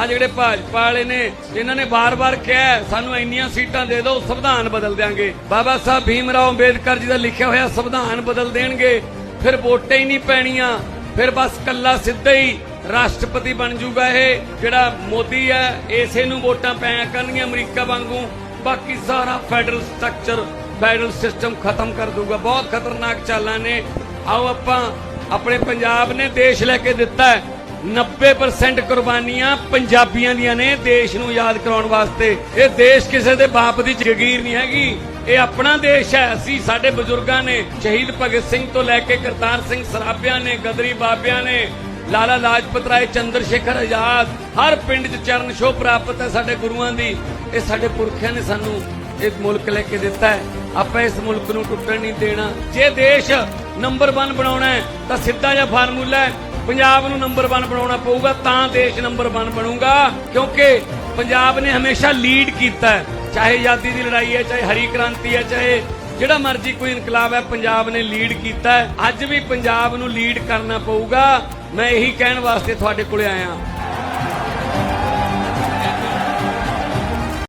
ਆ ਜਿਹੜੇ ਭਾਜਪਾ ਵਾਲੇ ਨੇ ਇਹਨਾਂ ਨੇ ਬਾਰ-ਬਾਰ ਕਿਹਾ ਸਾਨੂੰ ਇੰਨੀਆਂ ਸੀਟਾਂ ਦੇ ਦਿਓ, ਸੰਵਿਧਾਨ ਬਦਲ ਦਿਆਂਗੇ। ਬਾਬਾ ਸਾਹਿਬ ਭੀਮ ਰਾਓ ਅੰਬੇਦਕਰ ਜੀ ਦਾ ਲਿਖਿਆ ਹੋਇਆ ਸੰਵਿਧਾਨ ਬਦਲ ਦੇਣਗੇ, ਫਿਰ ਵੋਟਾਂ ਹੀ ਨਹੀਂ ਪੈਣੀਆਂ, ਫਿਰ ਬਸ ਕੱਲਾ ਸਿੱਧਾ ਹੀ ਰਾਸ਼ਟਰਪਤੀ ਬਣ ਜੂਗਾ ਇਹ, ਜਿਹੜਾ ਮੋਦੀ ਹੈ, ਇਸੇ ਨੂੰ ਵੋਟਾਂ ਪੈਆ ਕਰਨਗੀਆਂ ਅਮਰੀਕਾ ਵਾਂਗੂ। ਬਾਕੀ ਸਾਰਾ ਫੈਡਰਲ ਸਟਰਕਚਰ, ਫੈਡਰਲ ਸਿਸਟਮ ਖਤਮ ਕਰ ਦੂਗਾ ਬਹੁਤ ਖਤਰਨਾਕ ਚਾਲਾਂ ਨੇ। ਆਓ ਆਪਾਂ ਆਪਣੇ ਪੰਜਾਬ ਨੇ ਦੇਸ਼ ਲੈ ਕੇ ਦਿੱਤਾ ਹੈ। 90% ਕੁਰਬਾਨੀਆਂ ਪੰਜਾਬੀਆਂ ਦੀਆਂ ਨੇ ਦੇਸ਼ ਨੂੰ ਯਾਦ ਕਰਾਉਣ ਵਾਸਤੇ। ਇਹ ਦੇਸ਼ ਕਿਸੇ ਦੇ ਬਾਪ ਦੀ ਜਗੀਰ ਨਹੀਂ ਹੈਗੀ। ਇਹ ਆਪਣਾ ਦੇਸ਼ ਹੈ। ਅਸੀਂ ਸਾਡੇ ਬਜ਼ੁਰਗਾਂ ਨੇ, ਸ਼ਹੀਦ ਭਗਤ ਸਿੰਘ ਤੋਂ ਲੈ ਕੇ ਕਰਤਾਰ ਸਿੰਘ ਸਰਾਭਿਆਂ ਨੇ, ਗਦਰੀ ਬਾਬਿਆਂ ਨੇ, ਲਾਲਾ ਲਾਜਪਤ ਰਾਏ, ਚੰਦਰ ਸ਼ੇਖਰ ਆਜ਼ਾਦ, ਹਰ ਪਿੰਡ 'ਚ ਚਰਨ ਛੋਹ ਪ੍ਰਾਪਤ ਹੈ ਸਾਡੇ ਗੁਰੂਆਂ ਦੀ। ਇਹ ਸਾਡੇ ਪੁਰਖਿਆਂ ਨੇ ਸਾਨੂੰ ਇਹ ਮੁਲਕ ਲੈ ਕੇ ਦਿੱਤਾ ਹੈ। ਆਪਾਂ ਇਸ ਮੁਲਕ ਨੂੰ ਟੁੱਟਣ ਨਹੀਂ ਦੇਣਾ। ਜੇ ਦੇਸ਼ ਨੰਬਰ 1 ਬਣਾਉਣਾ ਹੈ, ਤਾਂ ਸਿੱਧਾ ਜਿਹਾ ਫਾਰਮੂਲਾ ਹੈ ਪੰਜਾਬ ਨੂੰ ਨੰਬਰ 1 ਬਣਾਉਣਾ ਪਊਗਾ, ਤਾਂ ਦੇਸ਼ ਨੰਬਰ 1 ਬਣੂਗਾ, ਕਿਉਂਕਿ ਪੰਜਾਬ ਨੇ ਹਮੇਸ਼ਾ ਲੀਡ ਕੀਤਾ ਹੈ। ਚਾਹੇ ਆਜ਼ਾਦੀ ਦੀ ਲੜਾਈ ਹੈ, ਚਾਹੇ ਹਰੀ ਕ੍ਰਾਂਤੀ ਹੈ, ਚਾਹੇ ਜਿਹੜਾ ਮਰਜ਼ੀ ਕੋਈ ਇਨਕਲਾਬ ਹੈ, ਪੰਜਾਬ ਨੇ ਲੀਡ ਕੀਤਾ ਹੈ। ਅੱਜ ਵੀ ਪੰਜਾਬ ਨੂੰ ਲੀਡ ਕਰਨਾ ਪਊਗਾ। ਮੈਂ ਇਹੀ ਕਹਿਣ ਵਾਸਤੇ ਤੁਹਾਡੇ ਕੋਲੇ ਆਇਆ।